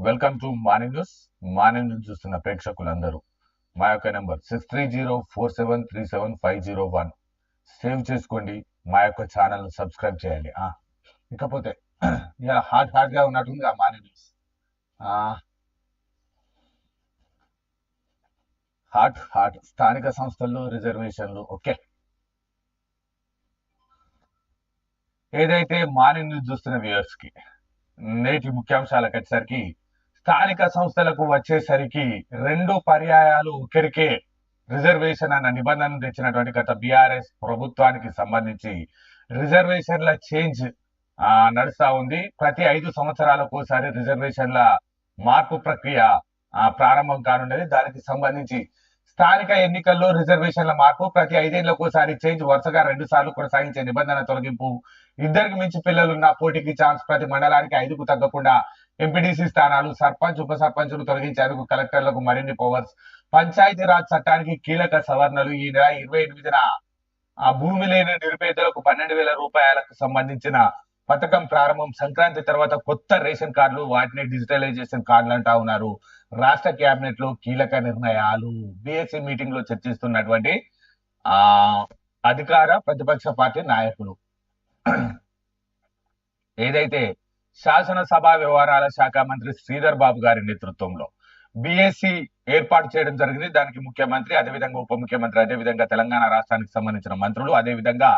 Welcome to morning news morning news చూస్తున్న ప్రేక్షకులందరూ. మా యొక్క number six three zero four seven three seven five zero one save చేసుకోండి. మా యొక్క ఛానల్ సబ్స్క్రైబ్ చేయండి. ఇకపోతే ఇలా హాట్ హాట్గా ఉన్నట్టుంది ఆ morning news heart hot hot స్థానిక సంస్థల్లో రిజర్వేషన్లు ఓకే. ఏదైతే మార్నింగ్ న్యూస్ చూస్తున్న వ్యూయర్స్కి నేటి ముఖ్యాంశాలకు వచ్చేసరికి స్థానిక సంస్థలకు వచ్చేసరికి రెండు పర్యాయాలు ఒకరికే రిజర్వేషన్ అన్న నిబంధనలు తెచ్చినటువంటి గత బీఆర్ఎస్ ప్రభుత్వానికి సంబంధించి రిజర్వేషన్ల చేంజ్ నడుస్తూ నడుస్తా ఉంది. ప్రతి ఐదు సంవత్సరాలకు ఒకసారి రిజర్వేషన్ల మార్పు ప్రక్రియ ప్రారంభం కానున్నది దానికి సంబంధించి స్థానిక ఎన్నికల్లో రిజర్వేషన్ల మార్పు ప్రతి ఐదేళ్ళకు ఒకసారి చేంజ్ వరుసగా రెండు సార్లు కొనసాగించే నిబంధన తొలగింపు. ఇద్దరికి మించి పిల్లలున్న పోటీకి ఛాన్స్ ప్రతి మండలానికి ఐదుకు తగ్గకుండా ఎంపీడీసీ స్థానాలు సర్పంచ్ ఉప సర్పంచులు తొలగించేందుకు కలెక్టర్లకు మరిన్ని పవర్స్ పంచాయతీరాజ్ చట్టానికి కీలక సవరణలు. ఈ నెల ఇరవై ఎనిమిదిన ఆ భూమి లేని నిరుపేదలకు పన్నెండు వేల రూపాయలకు సంబంధించిన పథకం ప్రారంభం. సంక్రాంతి తర్వాత కొత్త రేషన్ కార్డులు వాటిని డిజిటలైజేషన్ కార్డులు అంటా ఉన్నారు. రాష్ట్ర కేబినెట్లో కీలక నిర్ణయాలు. బిఎస్సి మీటింగ్లో చర్చిస్తున్నటువంటి ఆ అధికార ప్రతిపక్ష పార్టీ నాయకులు. ఏదైతే శాసనసభ వ్యవహారాల శాఖ మంత్రి శ్రీధర్ బాబు గారి నేతృత్వంలో బిఎస్సి ఏర్పాటు చేయడం జరిగింది. దానికి ముఖ్యమంత్రి అదేవిధంగా ఉప ముఖ్యమంత్రి అదేవిధంగా తెలంగాణ రాష్ట్రానికి సంబంధించిన మంత్రులు అదేవిధంగా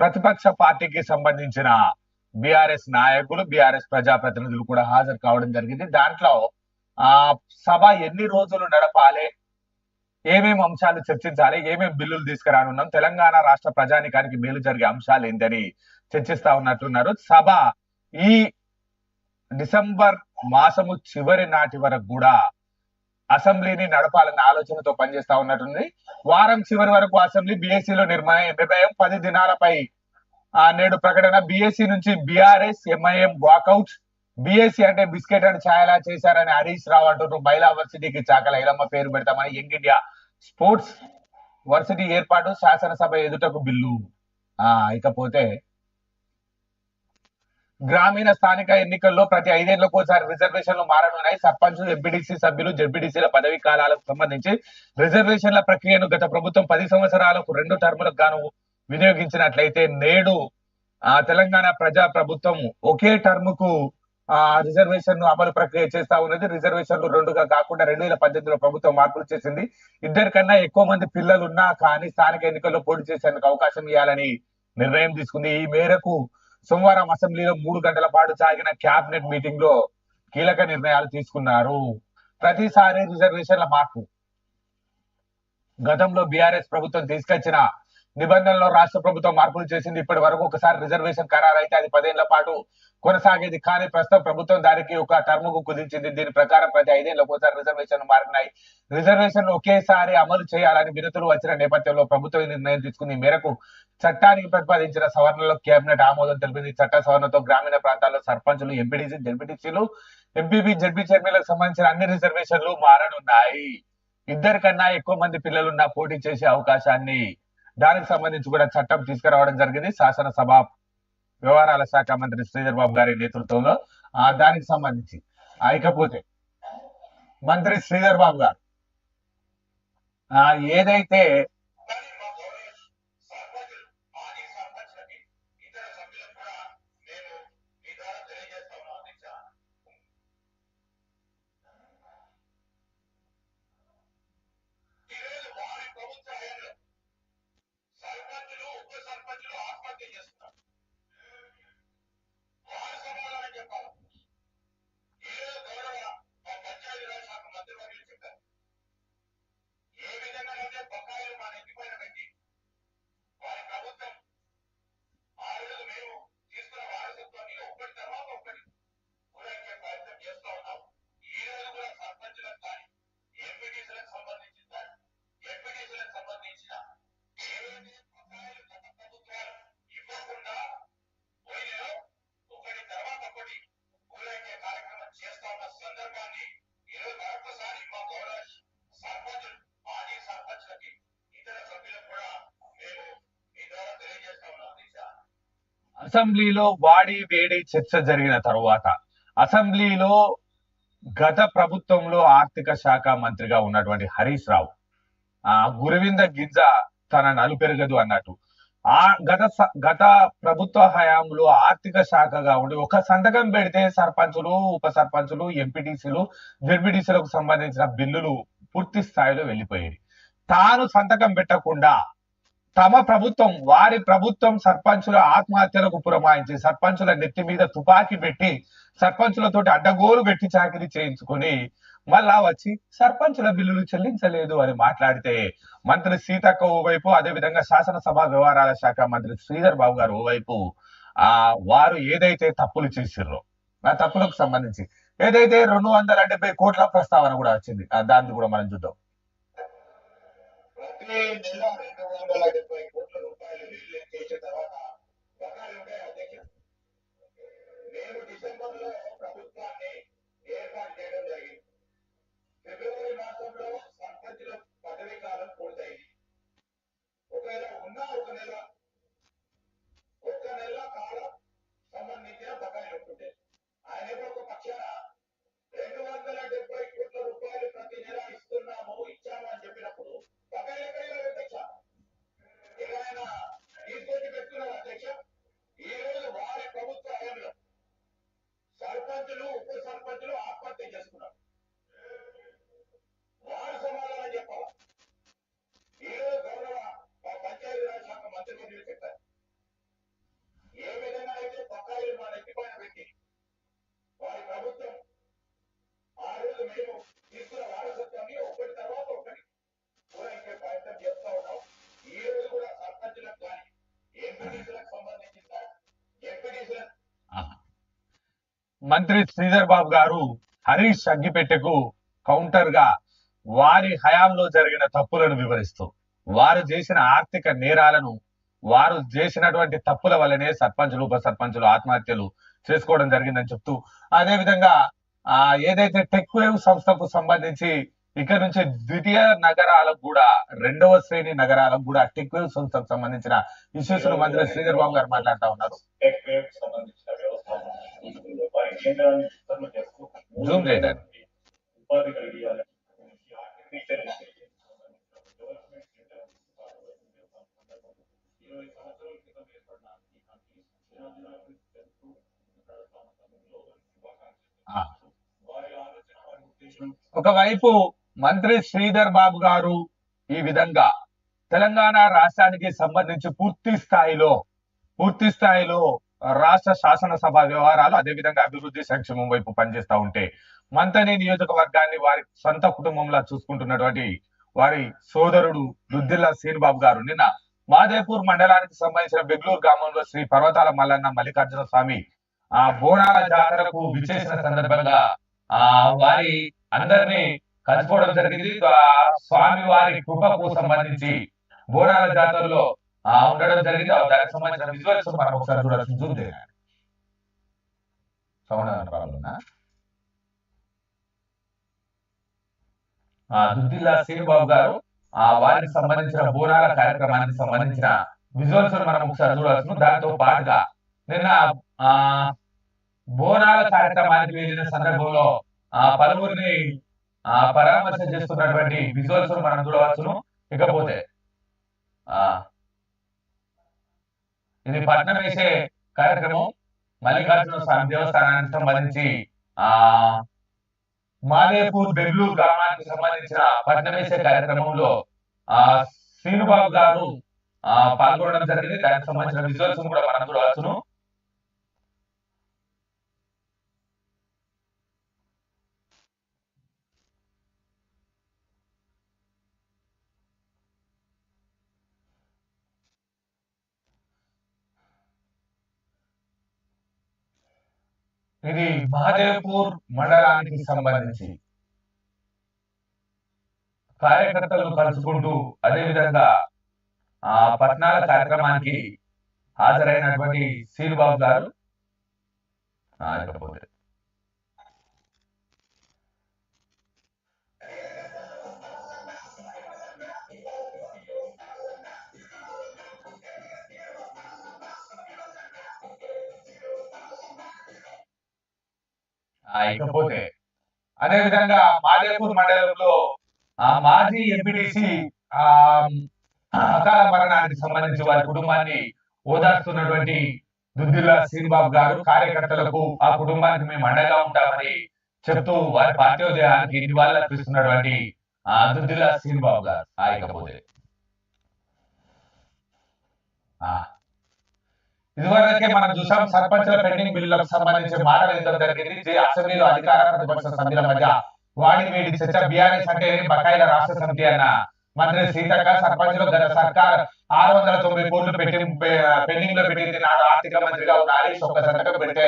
ప్రతిపక్ష పార్టీకి సంబంధించిన బీఆర్ఎస్ నాయకులు బీఆర్ఎస్ ప్రజాప్రతినిధులు కూడా హాజరు కావడం జరిగింది. దాంట్లో ఆ సభ ఎన్ని రోజులు నడపాలి? ఏమేమి అంశాలు చర్చించాలి? ఏమేమి బిల్లులు తీసుకురానున్నాం? తెలంగాణ రాష్ట్ర ప్రజానికానికి మేలు జరిగే అంశాలు ఏంటని చర్చిస్తా ఉన్నట్లున్నారు సభ ఈ డిసెంబర్ మాసము చివరి నాటి వరకు కూడా అసెంబ్లీని నడపాలన్న ఆలోచనతో పనిచేస్తా ఉన్నట్టుంది. వారం చివరి వరకు అసెంబ్లీ BSc నిర్మాణం నిర్ణయం పది దినాలపై. ఆ నేడు ప్రకటన బిఎస్సి నుంచి బీఆర్ఎస్ ఎంఐఎం వాకౌట్ బిఎస్సి అంటే బిస్కెట్ అండ్ ఛాయలా చేశారని హరీష్ రావు అంటున్నారు. మహిళా వర్సిటీకి చాకల ఇలమ్మ పేరు పెడతామని యంగ్ ఇండియా స్పోర్ట్స్ వర్సిటీ ఏర్పాటు శాసనసభ ఎదుటకు బిల్లు. ఆ ఇకపోతే గ్రామీణ స్థానిక ఎన్నికల్లో ప్రతి ఐదేళ్ళకు ఒకసారి రిజర్వేషన్లు మారనున్నాయి. సర్పంచ్ ఎంపీడీసీ సభ్యులు జడ్పీడీసీల పదవీ కాలాలకు సంబంధించి రిజర్వేషన్ల ప్రక్రియను గత ప్రభుత్వం పది సంవత్సరాలకు రెండు టర్ములకు గాను వినియోగించినట్లయితే నేడు ఆ తెలంగాణ ప్రజా ప్రభుత్వం ఒకే టర్మ్కు ఆ రిజర్వేషన్ అమలు ప్రక్రియ చేస్తా ఉన్నది. రిజర్వేషన్లు రెండుగా కాకుండా రెండు వేల పద్దెనిమిదిలో ప్రభుత్వం మార్పులు చేసింది. ఇద్దరికన్నా ఎక్కువ మంది పిల్లలు ఉన్నా కానీ స్థానిక ఎన్నికల్లో పోటీ చేసేందుకు అవకాశం ఇవ్వాలని నిర్ణయం తీసుకుంది. ఈ మేరకు సోమవారం అసెంబ్లీలో మూడు గంటల పాటు సాగిన క్యాబినెట్ మీటింగ్లో కీలక నిర్ణయాలు తీసుకున్నారు. ప్రతిసారి రిజర్వేషన్ల మార్పు. గతంలో బీఆర్ఎస్ ప్రభుత్వం తీసుకొచ్చిన నిబంధనలో రాష్ట్ర ప్రభుత్వం మార్పులు చేసింది. ఇప్పటి వరకు ఒకసారి రిజర్వేషన్ ఖరారు అయితే అది పదేళ్ళ పాటు కొనసాగేది. కానీ ప్రస్తుతం ప్రభుత్వం దానికి ఒక టర్మ్కు కుదించింది. దీని ప్రకారం ప్రతి ఐదేళ్ళకు ఒకసారి రిజర్వేషన్ మారినాయి. రిజర్వేషన్ ఒకేసారి అమలు చేయాలని వినతులు వచ్చిన నేపథ్యంలో ప్రభుత్వం నిర్ణయం తీసుకుంది. మేరకు చట్టానికి ప్రతిపాదించిన సవరణలో కేబినెట్ ఆమోదం తెలిపింది. చట్ట సవరణతో గ్రామీణ ప్రాంతాల్లో సర్పంచులు ఎంపీడీసీ జడ్పీటీసీలు ఎంపీబీ జడ్పీ చైర్మన్లకు సంబంధించిన అన్ని రిజర్వేషన్లు మారనున్నాయి. ఇద్దరికన్నా ఎక్కువ మంది పిల్లలున్న పోటీ చేసే అవకాశాన్ని దానికి సంబంధించి కూడా చట్టం తీసుకురావడం జరిగింది. శాసనసభ వ్యవహారాల శాఖ మంత్రి శ్రీధర్ బాబు గారి నేతృత్వంలో. ఆ దానికి సంబంధించి ఇకపోతే మంత్రి శ్రీధర్ బాబు గారు ఆ ఏదైతే అసెంబ్లీలో వాడి వేడి చర్చ జరిగిన తరువాత అసెంబ్లీలో గత ప్రభుత్వంలో ఆర్థిక శాఖ మంత్రిగా ఉన్నటువంటి హరీష్ రావు ఆ గురువింద గింజ తన నలుపెరగదు అన్నట్టు. ఆ గత గత ప్రభుత్వ హయాంలో ఆర్థిక శాఖగా ఉండి ఒక సంతకం పెడితే సర్పంచులు ఉప సర్పంచులు ఎంపీటీసీలు జెడ్పీటీసీలకు సంబంధించిన బిల్లులు పూర్తి స్థాయిలో వెళ్ళిపోయాయి తాను సంతకం పెట్టకుండా తమ ప్రభుత్వం వారి ప్రభుత్వం సర్పంచుల ఆత్మహత్యలకు పురమాయించి సర్పంచుల నెత్తి మీద తుపాకీ పెట్టి సర్పంచులతో అడ్డగోలు పెట్టి చాకరీ చేయించుకొని మళ్ళా వచ్చి సర్పంచుల బిల్లులు చెల్లించలేదు అని మాట్లాడితే మంత్రి సీతక్క ఓవైపు అదేవిధంగా శాసనసభ వ్యవహారాల శాఖ మంత్రి శ్రీధర్ బాబు గారు ఓవైపు ఆ వారు ఏదైతే తప్పులు చేసిర్రో ఆ తప్పులకు సంబంధించి ఏదైతే రెండు వందల డెబ్బై కోట్ల ప్రస్తావన కూడా వచ్చింది దాన్ని కూడా మనం చూద్దాం. వందల డెబ్బై కోట్ల రూపాయలు రిలీజ్ చేసిన తర్వాత బకాయిలు ఉంటాయి అధ్యక్ష నేను డిసెంబర్లో ప్రభుత్వాన్ని ఏర్పాటు చేయడం జరిగింది ఫిబ్రవరి మాసంలో సర్పంచుల పదవీ కాలం పూర్తయింది ఒకవేళ ఉన్న ఒక నెల మంత్రి శ్రీధర్ బాబు గారు హరీష్ అగ్గిపెట్టెకు కౌంటర్గా వారి హయాంలో జరిగిన తప్పులను వివరిస్తూ వారు చేసిన ఆర్థిక నేరాలను వారు చేసినటువంటి తప్పుల వల్లనే సర్పంచులు ఉప సర్పంచులు ఆత్మహత్యలు చేసుకోవడం జరిగిందని చెప్తూ అదే విధంగా ఆ ఏదైతే టెక్ వేవ్ సంస్థకు సంబంధించి ఇక్కడ నుంచి ద్వితీయ నగరాలకు కూడా రెండవ శ్రేణి నగరాలకు కూడా టెక్ వేవ్ సంస్థకు సంబంధించిన ఇష్యూస్ మంత్రి శ్రీధర్ బాబు గారు మాట్లాడుతా ఉన్నారు. కేంద్రాన్ని విస్తరణ చేస్తూ జూమ్ ఉపాధి ఆర్టిఫిషియల్ ఇంటెలిజెన్స్ డెవలప్మెంట్ సెంటర్ ఇరవై సంవత్సరాల క్రితం ఏర్పడిన ఈ కంపెనీ వారి ఆలోచన వారి ఉద్దేశం ఒకవైపు మంత్రి శ్రీధర్ బాబు గారు ఈ విధంగా తెలంగాణ రాష్ట్రానికి సంబంధించి పూర్తి స్థాయిలో పూర్తి స్థాయిలో రాష్ట్ర శాసనసభ వ్యవహారాలు అదేవిధంగా అభివృద్ధి సంక్షేమం వైపు పనిచేస్తా ఉంటే మంతనే నియోజకవర్గాన్ని వారి సొంత కుటుంబంలా చూసుకుంటున్నటువంటి వారి సోదరుడు దుద్దిల్లా శ్రీనిబాబు గారు. నిన్న మాదేపూర్ మండలానికి సంబంధించిన బెంగళూరు గ్రామంలో శ్రీ పర్వతాల మల్లన్న మల్లికార్జున స్వామి ఆ బోనాల జాతరకు విచ్చేసిన సందర్భంగా ఆ వారి అందరినీ కలుసుకోవడం జరిగింది. స్వామి వారి కృపకు సంబంధించి బోనాల జాతరలో ఉండడం జరిగింది. దానికి సంబంధించిన విజువల్స్ మనం ఒకసారి చూడాల్సి జూమ్ చేయాలి సౌండ్ ప్రాబ్లం దుద్దిల్లా శ్రీబాబు గారు ఆ వారికి సంబంధించిన బోనాల కార్యక్రమానికి సంబంధించిన విజువల్స్ మనం ఒకసారి చూడాల్సిన దాంతో పాటుగా నిన్న ఆ బోనాల కార్యక్రమానికి వెళ్ళిన సందర్భంలో ఆ పలువురిని ఆ పరామర్శ చేస్తున్నటువంటి విజువల్స్ మనం చూడవచ్చును. ఇకపోతే ఆ ఇది పట్నం వేసే కార్యక్రమం మల్లికార్జున స్వామి దేవస్థానానికి సంబంధించి ఆ మాదేపూర్ బెంగళూరు గ్రామానికి సంబంధించిన పట్నం వేసే కార్యక్రమంలో ఆ శ్రీనుబాబు గారు ఆ పాల్గొనడం జరిగింది. దానికి సంబంధించిన విజువల్స్ కూడా మనం చూడవచ్చును ఇది మహదేవ్పూర్ మండలానికి సంబంధించి. కార్యకర్తలు కలుసుకుంటూ అదే విధంగా ఆ పట్నాల కార్యక్రమానికి హాజరైనటువంటి శ్రీనుబాబు గారు. లేకపోతే ఇకపోతే. అదే విధంగా అదేవిధంగా మాదేపూర్ మండలంలో ఆ మాజీ ఎంపీటీసీ ఆ అకాల మరణానికి సంబంధించి వారి కుటుంబాన్ని ఓదార్స్తున్నటువంటి దుద్దిల్లా శ్రీబాబు గారు కార్యకర్తలకు ఆ కుటుంబానికి మేము అండగా ఉంటామని చెప్తూ వారి పార్టీోదయానికి నివాళులు అర్పిస్తున్నటువంటి ఆ దుద్దిల్ల శ్రీబాబు గారు. ఆయకపోతే ఆ ఇదివరకే మనం చూసాం సర్పంచ్ల పెండింగ్ బిల్లులకు సంబంధించి మాట్లాడడం జరిగింది. అసెంబ్లీలో అధికార ప్రతిపక్ష సభ్యుల మధ్య వాడి వేడి చర్చ బీఆర్ఎస్ అంటే బకాయిల రాష్ట్ర సమితి అన్న మంత్రి సీతక్క సర్పంచులు గత సర్కార్ ఆరు వందల తొంభై కోట్లు పెట్టి పెండింగ్లో పెట్టింది నాడు ఆర్థిక మంత్రిగా ఉన్న హరీష్ ఒక్క సంతకం పెడితే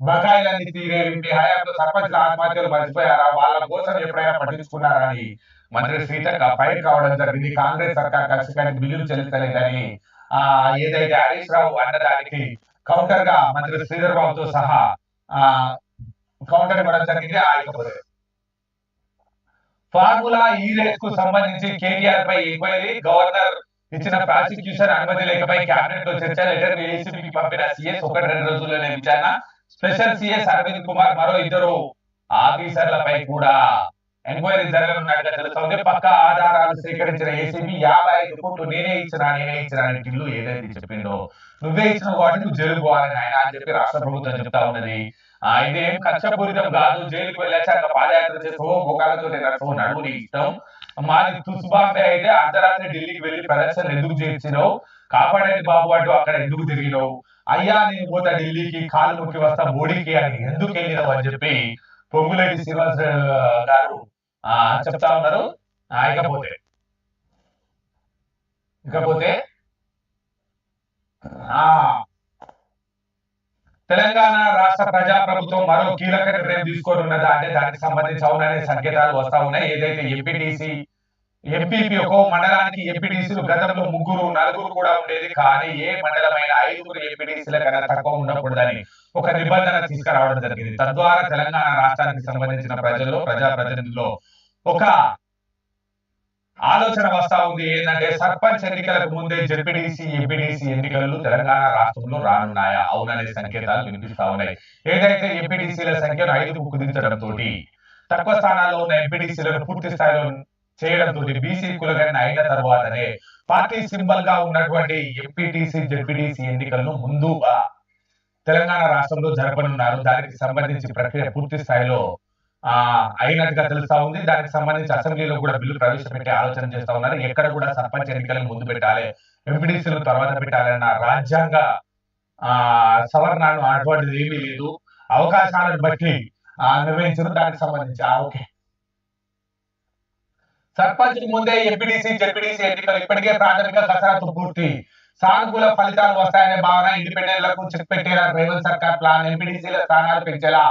బకాయిలన్నీ తీరేవి మీ హయాంలో సర్పంచ్ల ఆత్మహత్యలు మర్చిపోయారా? వాళ్ళ కోసం ఎప్పుడైనా పట్టించుకున్నారా అని మంత్రి సీతక్క ఫైర్ కావడం జరిగింది. కాంగ్రెస్ సర్కార్ కష్టకానికి బిల్లులు చెల్లిస్తలేదని ఆ ఏదైతే హరీష్ రావు అన్నదానికి కౌంటర్గా మంత్రి శ్రీధర్ బాబుతో సహా ఆ కౌంటర్ ఇవ్వడం జరిగింది ఆయకపోతే ఫార్ములా ఈ e రేస్కు సంబంధించి కేటీఆర్ పై ఎంక్వైరీ గవర్నర్ ఇచ్చిన ప్రాసిక్యూషన్ అనుమతి లేకపై కేబినెట్లో చర్చ లెటర్ ఏసీబీకి పంపిన సీఎస్ ఒకటి రెండు రోజుల్లోనే విచారణ. స్పెషల్ సీఎస్ అరవింద్ కుమార్ మరో ఇద్దరు ఆఫీసర్లపై కూడా ఎంక్వైరీ జరగనున్నట్టుగా తెలుస్తోంది. పక్క ఆధారాలు స్వీకరించిన ఏసీబీ యాభై ఐదు కోట్లు నేనే ఇచ్చిన నేనే ఇచ్చిన అని టిల్లు ఏదైతే చెప్పిందో నువ్వే ఇచ్చిన వాటిని నువ్వు జైలు పోవాలని ఆయన అని చెప్పి రాష్ట్ర ప్రభుత్వం చెప్తా ఉన్నది. ఇదేం కక్షపూరితం కాదు. జైలుకు వెళ్ళాక పాదయాత్ర చేస్తావో ముఖాలతో నడుస్తావో నడువు నీ ఇష్టం మాది తుస్బాంబే అయితే అర్ధరాత్రి ఢిల్లీకి వెళ్ళి ప్రదర్శన ఎందుకు చేయించినావు? కాపాడండి బాబు అంటూ అక్కడ ఎందుకు తిరిగినావు? అయ్యా నేను పోతా ఢిల్లీకి కాలు ముక్కి వస్తా మోడీకి అని ఎందుకు వెళ్ళినావు అని చెప్పి పొంగులేటి శ్రీనివాస్ గారు చెప్తా ఉన్నారు. ఇకపోతే. ఇకపోతే తెలంగాణ రాష్ట్ర ప్రజా ప్రభుత్వం మరో కీలక నిర్ణయం తీసుకొని ఉన్నదా అంటే దానికి సంబంధించి అవుననే సంకేతాలు వస్తా ఉన్నాయి. ఏదైతే ఎంపీటీసీ ఎంపీపీ ఒక్కో మండలానికి ఎంపీటీసీలు గతంలో ముగ్గురు నలుగురు కూడా ఉండేది. కానీ ఏ మండలమైన ఐదుగురు ఎంపీటీసీల కన్నా తక్కువ ఉండకూడదని ఒక నిబంధన తీసుకురావడం జరిగింది. తద్వారా తెలంగాణ రాష్ట్రానికి సంబంధించిన ప్రజల్లో ప్రజాప్రతినిధుల్లో ఒక ఆలోచన వస్తా ఉంది. ఏంటంటే సర్పంచ్ ఎన్నికలకు ముందే జెడ్పీటీసీ ఎంపీటీసీ ఎన్నికలు తెలంగాణ రాష్ట్రంలో రానున్నాయా? అవుననే సంకేతాలు వినిపిస్తా ఉన్నాయి. ఏదైతే ఎంపీటీసీల సంఖ్యను ఐదుకు కుదించడంతో తక్కువ స్థానాల్లో ఉన్న ఎంపీటీసీలను పూర్తి స్థాయిలో చేయడంతో బీసీ కులగణన అయిన తర్వాతనే పార్టీ సింబల్గా ఉన్నటువంటి ఎంపీటీసీ జెడ్పీటీసీ ఎన్నికలను ముందుగా తెలంగాణ రాష్ట్రంలో జరపనున్నారు. దానికి సంబంధించి ప్రక్రియ పూర్తి స్థాయిలో అయినట్టుగా తెలుస్తా ఉంది. దానికి సంబంధించి అసెంబ్లీలో కూడా బిల్లు ప్రవేశపెట్టే ఆలోచన చేస్తా ఉన్నారు. ఎక్కడ కూడా సర్పంచ్ ఎన్నికలను ముందు పెట్టాలి. ఎంపీడీసీలు తర్వాత పెట్టాలన్న రాజ్యాంగ ఆ సవరణను అటువంటిది ఏమీ లేదు. అవకాశాలను బట్టి ఆ నిర్వహించడం దానికి సంబంధించి. ఓకే. సర్పంచ్ ముందే ఎంపీడీసీ జెడ్పీడీసీ ఎన్నికలు ఇప్పటికే ప్రాథమిక కసరత్తు పూర్తి. సానుకూల ఫలితాలు వస్తాయనే భావన ఇండిపెండెంట్లకు చెక్ పెట్టేలా రేవంత్ సర్కార్ ప్లాన్ ఎంపీడీసీల స్థానాలు పెంచేలా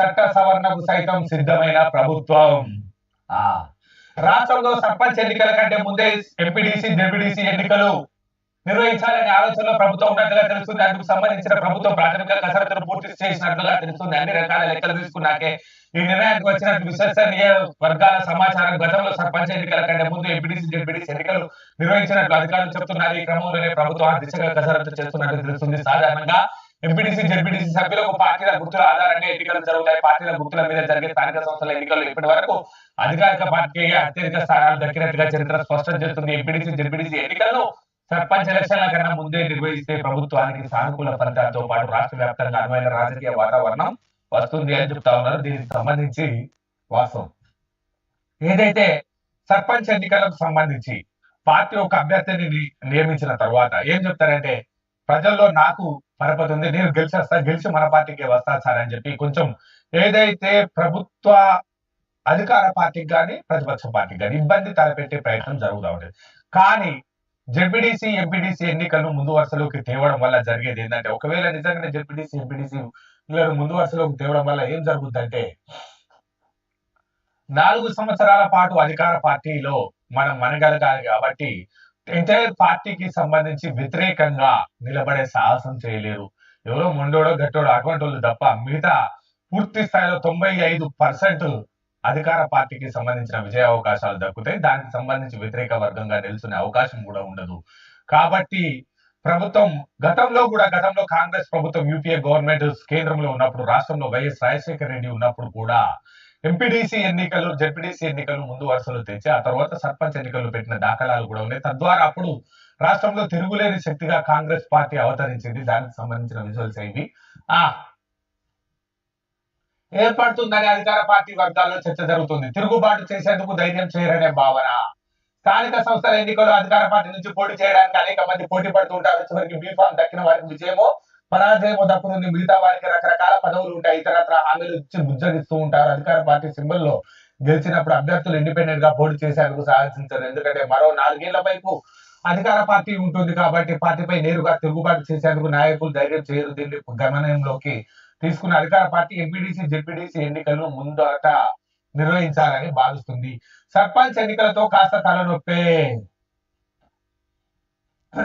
చట్ట సవరణకు సైతం సిద్ధమైన ప్రభుత్వం. ఆ. రాష్ట్రంలో సర్పంచ్ ఎన్నికల కంటే ముందే ఎంపీడీసీ జెడ్పీడీసీ ఎన్నికలు నిర్వహించాలనే ఆలోచనలో ప్రభుత్వం ఉన్నట్టుగా తెలుస్తుంది. అందుకు సంబంధించిన ప్రభుత్వం ప్రాథమిక కసరత్తును పూర్తి చేసినట్లుగా తెలుస్తుంది. అన్ని రకాల లెక్కలు తీసుకున్నాకే ఈ నిర్ణయానికి వచ్చినట్టు విశ్వసనీయ వర్గాల సమాచారం గతంలో సర్పంచ్ ఎన్నికల కంటే ముందు ఎంపీడీసీ జెడ్పీడీసీ ఎన్నికలు నిర్వహించినట్లు అధికారులు చెబుతున్నారు ఈ క్రమంలోనే ప్రభుత్వం ఆ దిశగా కసరత్తు చేస్తున్నట్లు తెలుస్తుంది. సాధారణంగా ఎంపీడీసీ జెడ్పీడీసీ సభ్యులకు పార్టీల గుర్తుల ఆధారంగా ఎన్నికలు జరుగుతాయి. పార్టీల గుర్తుల మీద జరిగే స్థానిక సంస్థల ఎన్నికలు ఇప్పటి వరకు అధికారిక పార్టీకి అత్యధిక స్థానాలు దక్కినట్టుగా చరిత్ర స్పష్టం చేస్తుంది. ఎంపీడీసీ జెడ్పీడీసీ ఎన్నికలను సర్పంచ్ ఎలక్షన్ల కన్నా ముందే నిర్వహిస్తే ప్రభుత్వానికి సానుకూల ఫలితాలతో పాటు రాష్ట్ర వ్యాప్తంగా అనువైన రాజకీయ వాతావరణం వస్తుంది అని చెప్తా ఉన్నారు. దీనికి సంబంధించి వాస్తవం. ఏదైతే సర్పంచ్ ఎన్నికలకు సంబంధించి పార్టీ ఒక అభ్యర్థిని నియమించిన తర్వాత ఏం చెప్తారంటే ప్రజల్లో నాకు పరపతి ఉంది. నేను గెలిచేస్తా గెలిచి మన పార్టీకి వస్తా సార్ అని చెప్పి కొంచెం ఏదైతే ప్రభుత్వ అధికార పార్టీకి కానీ ప్రతిపక్ష పార్టీకి కానీ ఇబ్బంది తలపెట్టే ప్రయత్నం జరుగుతూ ఉంటుంది కానీ జెడ్పీడీసీ ఎంపీడీసీ ఎన్నికలను ముందు వరుసలోకి తేవడం వల్ల జరిగేది ఏంటంటే ఒకవేళ నిజంగానే జెడ్పీడీసీ ఎంపీడీసీ ముందు వరుసలోకి తేవడం వల్ల ఏం జరుగుతుందంటే నాలుగు సంవత్సరాల పాటు అధికార పార్టీలో మనం మనగలగాలి కాబట్టి ఎంటైర్ పార్టీకి సంబంధించి వ్యతిరేకంగా నిలబడే సాహసం చేయలేరు. ఎవరో మొండోడో గట్టోడో అటువంటి వాళ్ళు తప్ప మిగతా పూర్తి స్థాయిలో తొంభై ఐదు పర్సెంట్ అధికార పార్టీకి సంబంధించిన విజయ అవకాశాలు దక్కుతాయి. దానికి సంబంధించి వ్యతిరేక వర్గంగా నిలుచునే అవకాశం కూడా ఉండదు. కాబట్టి ప్రభుత్వం గతంలో కూడా గతంలో కాంగ్రెస్ ప్రభుత్వం యూపీఏ గవర్నమెంట్ కేంద్రంలో ఉన్నప్పుడు రాష్ట్రంలో వైఎస్ రాజశేఖర రెడ్డి ఉన్నప్పుడు కూడా ఎంపీడీసీ ఎన్నికలు జెడ్పీడీసీ ఎన్నికలు ముందు వరుసలో తెచ్చి ఆ తర్వాత సర్పంచ్ ఎన్నికలు పెట్టిన దాఖలాలు కూడా ఉన్నాయి. తద్వారా అప్పుడు రాష్ట్రంలో తిరుగులేని శక్తిగా కాంగ్రెస్ పార్టీ అవతరించింది. దానికి సంబంధించిన విజువల్స్ ఇవి ఆ ఏర్పడుతుందని అధికార పార్టీ వర్గాల్లో చర్చ జరుగుతుంది. తిరుగుబాటు చేసేందుకు ధైర్యం చేయరనే భావన. స్థానిక సంస్థల ఎన్నికలు అధికార పార్టీ నుంచి పోటీ చేయడానికి అనేక మంది పోటీ పడుతుంటారు చివరికి బీఫామ్ దక్కిన వారికి విజయమో పరాజయం దక్కుతుంది మిగతా వారికి రకరకాల పదవులు ఉంటాయి ఇతరత్ర హామీలు ఇచ్చి బుజ్జగిస్తూ ఉంటారు. అధికార పార్టీ సింబల్లో గెలిచినప్పుడు అభ్యర్థులు ఇండిపెండెంట్గా పోటీ చేసేందుకు సాహసించారు ఎందుకంటే మరో నాలుగేళ్ళ వైపు అధికార పార్టీ ఉంటుంది కాబట్టి పార్టీపై నేరుగా తిరుగుబాటు చేసేందుకు నాయకులు ధైర్యం చేయరు. దీన్ని గమనంలోకి తీసుకున్న అధికార పార్టీ ఎంపీడీసీ జెడ్పీడీసీ ఎన్నికలను ముందట నిర్వహించాలని భావిస్తుంది. సర్పంచ్ ఎన్నికలతో కాస్త తలనొప్పే. ఆ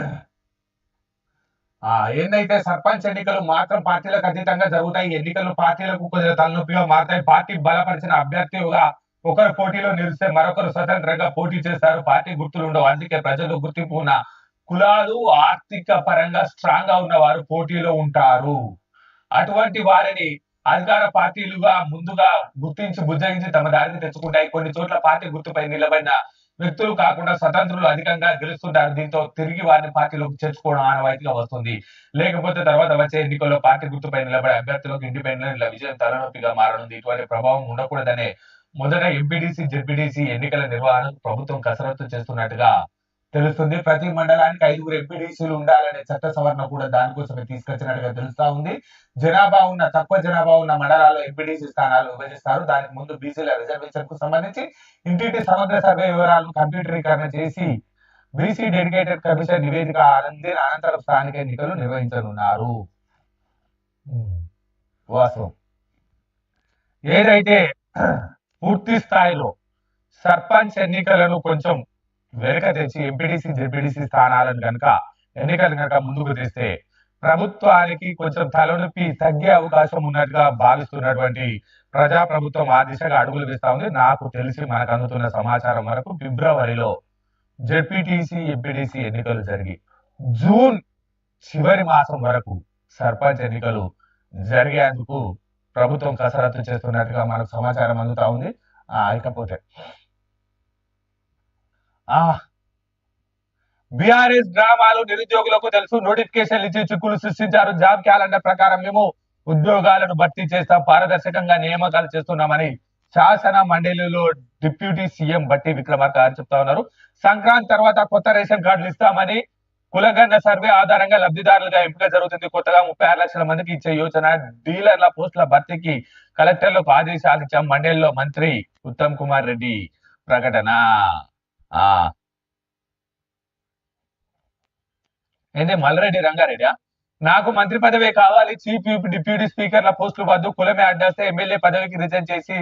ఏందైతే సర్పంచ్ ఎన్నికలు మాత్రం పార్టీలకు అతీతంగా జరుగుతాయి ఎన్నికలు పార్టీలకు కొద్దిగా తలనొప్పిగా మారుతాయి. పార్టీ బలపరిచిన అభ్యర్థిగా ఒకరు పోటీలో నిలిస్తే మరొకరు స్వతంత్రంగా పోటీ చేస్తారు. పార్టీ గుర్తులు ఉండవు. అందుకే ప్రజలు గుర్తింపు ఉన్న కులాలు ఆర్థిక పరంగా స్ట్రాంగ్గా ఉన్న వారు పోటీలో ఉంటారు. అటువంటి వారిని అధికార పార్టీలుగా ముందుగా గుర్తించి బుజ్జగించి తమ దారిని తెచ్చుకుంటాయి. కొన్ని చోట్ల పార్టీ గుర్తుపై నిలబడిన వ్యక్తులు కాకుండా స్వతంత్రులు అధికంగా గెలుస్తుంటారు. దీంతో తిరిగి వారిని పార్టీలోకి చేర్చుకోవడం ఆనవాయితీగా వస్తుంది. లేకపోతే తర్వాత వచ్చే ఎన్నికల్లో పార్టీ గుర్తుపై నిలబడే అభ్యర్థులకు ఇండిపెండెంట్ విజయం తలనొప్పిగా మారనుంది. ఇటువంటి ప్రభావం ఉండకూడదనే మొదట ఎంపీడీసీ జెడ్పీడీసీ ఎన్నికల నిర్వహణకు ప్రభుత్వం కసరత్తు చేస్తున్నట్టుగా తెలుస్తుంది. ప్రతి మండలానికి ఐదుగురు ఎంపీడీసీలు ఉండాలనే చట్ట సవరణ కూడా దానికోసమే తీసుకొచ్చినట్టుగా తెలుస్తా ఉంది. జనాభా ఉన్న తక్కువ జనాభా ఉన్న మండలాల్లో ఎంపీడీసీ స్థానాలు విభజిస్తారు. దానికి ముందు బీసీల రిజర్వేషన్కు సంబంధించి ఇంటింటి సమగ్ర సర్వే వివరాలను కంప్యూటరీకరణ చేసి బీసీ డెడికేటెడ్ కమిషన్ నివేదిక అందిన అనంతరం స్థానిక ఎన్నికలు నిర్వహించనున్నారు. వాస్తవం. ఏదైతే పూర్తి స్థాయిలో సర్పంచ్ ఎన్నికలను కొంచెం వెనుక తెచ్చి ఎంపీడీసీ జెడ్పీడీసీ స్థానాలను కనుక ఎన్నికలు కనుక ముందుకు తెస్తే ప్రభుత్వానికి కొంచెం తలనొప్పి తగ్గే అవకాశం ఉన్నట్టుగా భావిస్తున్నటువంటి ప్రజా ప్రభుత్వం ఆ దిశగా అడుగులు వేస్తా ఉంది. నాకు తెలిసి మనకు అందుతున్న సమాచారం వరకు ఫిబ్రవరిలో జెడ్పీటీసీ ఎంపీడీసీ ఎన్నికలు జరిగి జూన్ చివరి మాసం వరకు సర్పంచ్ ఎన్నికలు జరిగేందుకు ప్రభుత్వం కసరత్తు చేస్తున్నట్టుగా మనకు సమాచారం అందుతా ఉంది. ఇకపోతే బీఆర్ఎస్ డ్రామాలు నిరుద్యోగులకు తెలుసు నోటిఫికేషన్లు ఇచ్చి చిక్కులు సృష్టించారు. జాబ్ క్యాలెండర్ ప్రకారం మేము ఉద్యోగాలను భర్తీ చేస్తాం పారదర్శకంగా నియామకాలు చేస్తున్నామని శాసన మండలిలో డిప్యూటీ సీఎం బట్టి విక్రమార్క చెప్తా ఉన్నారు. సంక్రాంతి తర్వాత కొత్త రేషన్ కార్డులు ఇస్తామని కులగన్న సర్వే ఆధారంగా లబ్ధిదారులుగా ఎంపిక జరుగుతుంది. కొత్తగా ముప్పై ఆరు లక్షల మందికి ఇచ్చే యోచన డీలర్ల పోస్టుల భర్తీకి కలెక్టర్లకు ఆదేశాలు ఇచ్చాం. మండలిలో మంత్రి ఉత్తమ్ కుమార్ రెడ్డి ప్రకటన. ఏంది మల్రెడ్డి రంగారెడ్డి నాకు మంత్రి పదవే కావాలి. చీఫ్ డిప్యూటీ స్పీకర్ల పోస్టులు వద్దు కులమే అడ్డేస్తే ఎమ్మెల్యే పదవికి రిజైన్ చేసి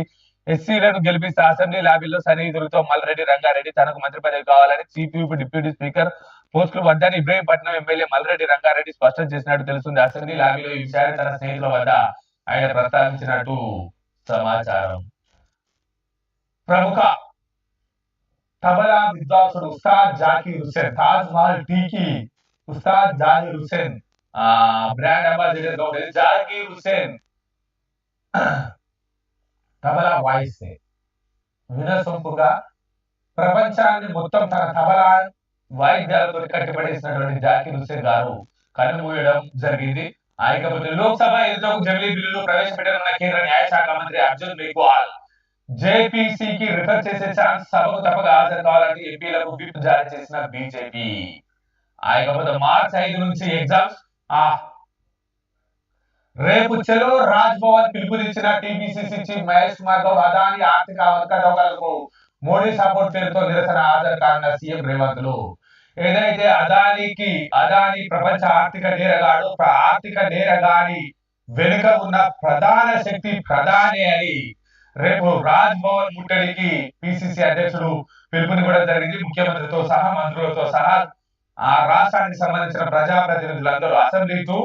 ఎస్సీలను గెలిపిస్తే. అసెంబ్లీ లాబీలో సన్నిహితులతో మల్రెడ్డి రంగారెడ్డి తనకు మంత్రి పదవి కావాలని చీఫ్ డిప్యూటీ స్పీకర్ పోస్టులు వద్దని ఇబ్రహీంపట్నం ఎమ్మెల్యే మల్రెడ్డి రంగారెడ్డి స్పష్టం చేసినట్టు తెలుస్తుంది. అసెంబ్లీ లాబీలో ఈ విషయాన్ని తన స్నేహితుల వద్ద ఆయన ప్రస్తావించినట్టు సమాచారం. ప్రముఖ తబలా విద్వాంసుడు ఉస్తాద్ జాకీర్ హుస్సేన్ తాజ్ మహల్ టీకి ఉస్తాద్ జాకీర్ హుస్సేన్ ఆ బ్రాండ్ అంబాసిడర్ గా ఉండేది జాకీర్ హుస్సేన్ తబలా వాయిస్ వినసొంపుగా ప్రపంచాన్ని మొత్తం తన తబలా వాయిద్యాలతో కట్టిపడేసినటువంటి జాకీర్ హుస్సేన్ గారు కన్నుమూయడం జరిగింది ఆ ఇకపోతే లోక్సభ ఎదుటకు జమిలీ బిల్లులు ప్రవేశపెట్టనున్న కేంద్ర న్యాయశాఖ మంత్రి అర్జున్ మేఘ్వాల్ జేపీసీకి రిఫర్ చేసే ఛాన్స్ సభకు తప్పక హాజరు కావాలని ఎంపీలకు విప్ జారీ చేసిన బీజేపీ. ఆ ఇకపోతే మార్చ్ ఐదు నుంచి ఎగ్జామ్స్. ఆ. రేపు చెలో రాజ్ భవన్ పిలుపునిచ్చిన టీపీసీసీ చీఫ్ మహేష్ కుమార్ గౌడ్ అదాని ఆర్థిక అవకతవకలకు మోడీ సపోర్ట్ పేరుతో నిరసన హాజరు కానున్న సీఎం రేవంత్లు. ఏదైతే అదానికి అదాని ప్రపంచ ఆర్థిక నేరగాడు ఆర్థిక నేరగాని వెనుక ఉన్న ప్రధాన శక్తి ప్రధాని అని రేపు రాజ్ భవన్ ముట్టడికి పిసిసి అధ్యక్షుడు పిలుపునివ్వడం జరిగింది. ముఖ్యమంత్రితో సహా మంత్రులతో సహా ఆ రాష్ట్రానికి సంబంధించిన ప్రజాప్రతినిధులందరూ అసెంబ్లీతో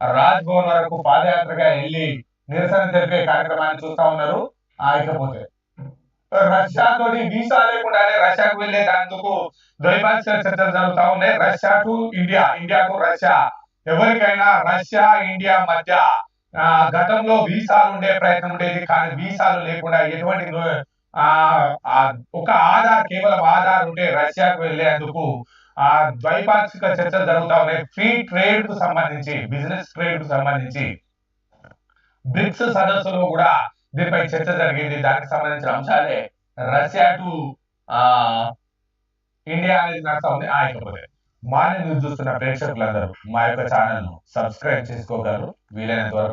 రాజ్ భవన్ వరకు పాదయాత్రగా వెళ్ళి నిరసన తెలిపే కార్యక్రమాన్ని చూస్తా ఉన్నారు. ఆ ఇకపోతే రష్యా తోటి వీసా లేకుండానే రష్యాకు వెళ్ళేటందుకు ద్వైపాక్షిక చర్చలు జరుగుతా ఉన్నాయి. Russia to India India to Russia. ఎవరికైనా రష్యా ఇండియా మధ్య ఆ గతంలో వీసాలు ఉండే ప్రయత్నం ఉండేది కానీ వీసాలు లేకుండా ఎటువంటి ఆ ఒక ఆధార్ కేవలం ఆధార్ ఉంటే రష్యాకు వెళ్ళేందుకు ఆ ద్వైపాక్షిక చర్చలు జరుగుతా ఉన్నాయి. ఫ్రీ ట్రేడ్కు సంబంధించి బిజినెస్ ట్రేడ్కు సంబంధించి బ్రిక్స్ సదస్సులో కూడా దీనిపై చర్చ జరిగింది. దానికి సంబంధించిన అంశాలే రష్యా టు ఆ ఇండియా అనేది నడుస్తా ఉంది. ఆ మార్నింగ్ న్యూస్ చూస్తున్న ప్రేక్షకులందరూ మా యొక్క ఛానల్ను సబ్స్క్రైబ్ చేసుకోగలరు. వీలైనంత వరకు